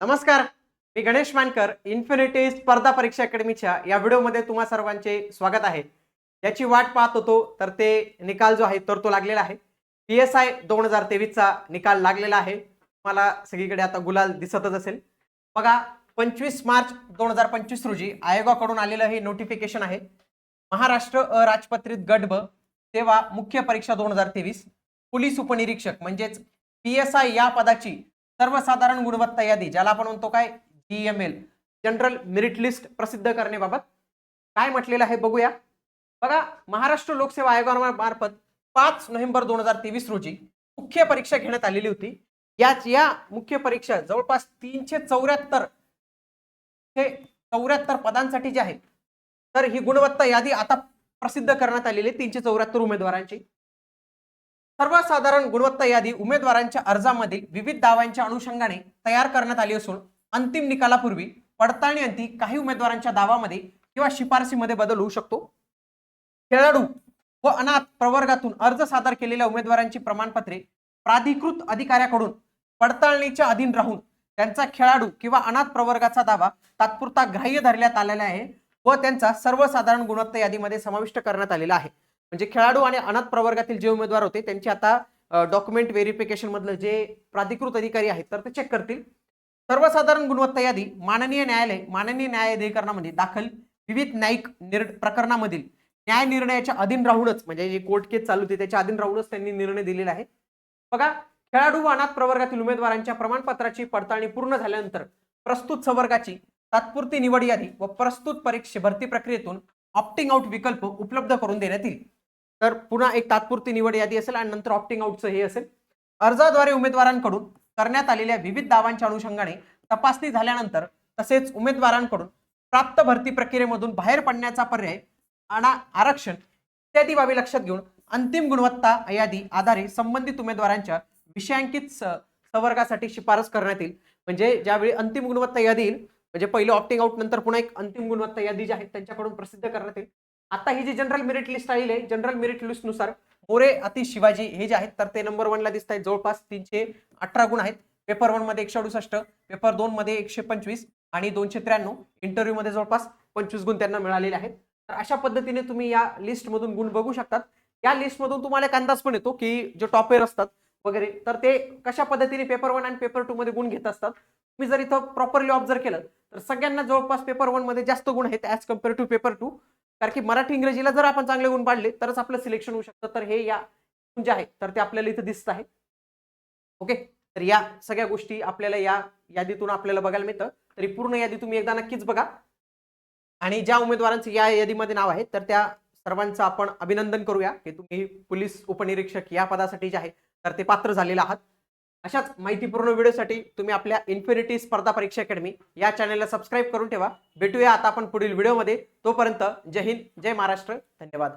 नमस्कार मी गणेश मानकर इन्फिनिटी स्पर्धा परीक्षा अकॅडमीच्या या व्हिडिओमध्ये तुम्हा सर्वांचे स्वागत आहे. याची वाट पाहत होतो तर ते निकाल जो आहे तर तो लागलेला आहे. पी एस आय दोन हजार तेवीसचा निकाल लागलेला आहे. मला सगळीकडे आता गुलाल दिसतच असेल. बघा पंचवीस मार्च दोन हजार पंचवीस रोजी आयोगाकडून आलेलं हे नोटिफिकेशन आहे. महाराष्ट्र अराजपत्रित गट ब सेवा मुख्य परीक्षा दोन हजार तेवीस. पोलीस उपनिरीक्षक म्हणजेच पी एस आय या पदाची सर्वसाधारण गुणवत्ता यादी ज्याला आपण म्हणतो काय? G M L general merit list प्रसिद्ध करण्याबाबत. काय म्हटलेलं आहे बघूया. बघा महाराष्ट्र लोकसेवा आयोगामार्फत पाच नोव्हेंबर दोन हजार तेवीस रोजी मुख्य परीक्षा घेण्यात आलेली होती. याच या मुख्य परीक्षा जवळपास तीनशे चौऱ्याहत्तर हे चौऱ्याहत्तर पदांसाठी जे आहे तर ही गुणवत्ता यादी आता प्रसिद्ध करण्यात आलेली आहे तीनशे चौऱ्याहत्तर उमेदवारांची. सर्वसाधारण गुणवत्ता यादी उमेदवारांच्या अर्जामधील विविध दाव्यांच्या अनुषंगाने तयार करण्यात आली असून अंतिम निकालापूर्वी पडताळणी अंती काही उमेदवारांच्या दावामध्ये किंवा शिफारसीमध्ये बदल होऊ शकतो. खेळाडू व अनाथ प्रवर्गातून अर्ज सादर केलेल्या उमेदवारांची प्रमाणपत्रे प्राधिकृत अधिकाऱ्याकडून पडताळणीच्या अधीन राहून त्यांचा खेळाडू किंवा अनाथ प्रवर्गाचा दावा तात्पुरता ग्राह्य धरण्यात आलेला आहे व त्यांचा सर्वसाधारण गुणवत्ता यादीमध्ये समाविष्ट करण्यात आलेला आहे. म्हणजे खेळाडू आणि अनाथ प्रवर्गातील जे उमेदवार होते त्यांची आता डॉक्युमेंट व्हेरिफिकेशन मधलं जे प्राधिकृत अधिकारी आहेत तर ते चेक करतील. सर्वसाधारण गुणवत्ता यादी माननीय न्यायालय माननीय न्यायाधिकरणामध्ये दाखल विविध न्यायिक निर प्रकरणामधील न्याय निर्णयाच्या अधीन राहूनच म्हणजे जे कोर्ट केस चालू होते त्याच्या अधीन राहूनच त्यांनी निर्णय दिलेला आहे. बघा खेळाडू व अनाथ प्रवर्गातील उमेदवारांच्या प्रमाणपत्राची पडताळणी पूर्ण झाल्यानंतर प्रस्तुत संवर्गाची तात्पुरती निवड यादी व प्रस्तुत परीक्षे भरती प्रक्रियेतून ऑप्टिंग आउट विकल्प उपलब्ध करून देण्यात येईल. तर पुन्हा एक तात्पुरती निवड यादी असेल आणि नंतर ऑप्टिंग आउटचं हे असेल. अर्जाद्वारे उमेदवारांकडून करण्यात आलेल्या विविध दावांच्या अनुषंगाने तपासणी झाल्यानंतर तसेच उमेदवारांकडून प्राप्त भरती प्रक्रियेमधून बाहेर पडण्याचा पर्याय आणि आरक्षण इत्यादी बाबी लक्षात घेऊन अंतिम गुणवत्ता यादी आधारे संबंधित उमेदवारांच्या विषयांकित स- संवर्गासाठी शिफारस करण्यात येईल. म्हणजे ज्यावेळी अंतिम गुणवत्ता यादी येईल म्हणजे पहिले ऑप्टिंग आउट नंतर पुन्हा एक अंतिम गुणवत्ता यादी जी आहे त्यांच्याकडून प्रसिद्ध करण्यात येईल. आता ही जी जनरल मेरिट लिस्ट आलेली आहे जनरल मेरिट लिस्टनुसार मोरे अति शिवाजी हे जे आहेत तर ते नंबर वनला दिसत आहेत जवळपास तीनशे अठरा गुण आहेत. पेपर वनमध्ये एकशे अडुसष्ट पेपर दोन मध्ये एकशे पंचवीस आणि दोनशे त्र्याण्णव. इंटरव्ह्यू मध्ये जवळपास पंचवीस गुण त्यांना मिळालेले आहेत. तर अशा पद्धतीने तुम्ही या लिस्टमधून गुण बघू शकतात. या लिस्टमधून तुम्हाला एक अंदाज पण येतो की जे टॉपेर असतात वगैरे तर ते कशा पद्धतीने पेपर वन आणि पेपर टू मध्ये गुण घेत असतात? तुम्ही जर इथं प्रॉपरली ऑब्झर्व केलं तर सगळ्यांना जवळपास पेपर वनमध्ये जास्त गुण आहेत as compare to paper two कारण की मराठी इंग्रजीला जर आपण चांगले गुण पाडले तरच आपलं सिलेक्शन होऊ शकतं. तर हे या जे आहे तर ते आपल्याला इथं दिसत आहे. ओके तर या सगळ्या गोष्टी आपल्याला या यादीतून आपल्याला बघायला मिळतं. तरी पूर्ण यादी तुम्ही एकदा नक्कीच बघा. आणि ज्या उमेदवारांचं या यादीमध्ये नाव आहे तर त्या सर्वांचं आपण अभिनंदन करूया. की तुम्ही पोलीस उपनिरीक्षक या पदासाठी जे आहे तर ते पात्र झालेले आहात. अशाच माहितीपूर्ण व्हिडिओसाठी तुम्ही आपल्या इन्फिनिटी स्पर्धा परीक्षा अकॅडमी या चॅनलला सबस्क्राईब करून ठेवा. भेटूया आता आपण पुढील व्हिडिओमध्ये. तोपर्यंत जय हिंद जय महाराष्ट्र. धन्यवाद.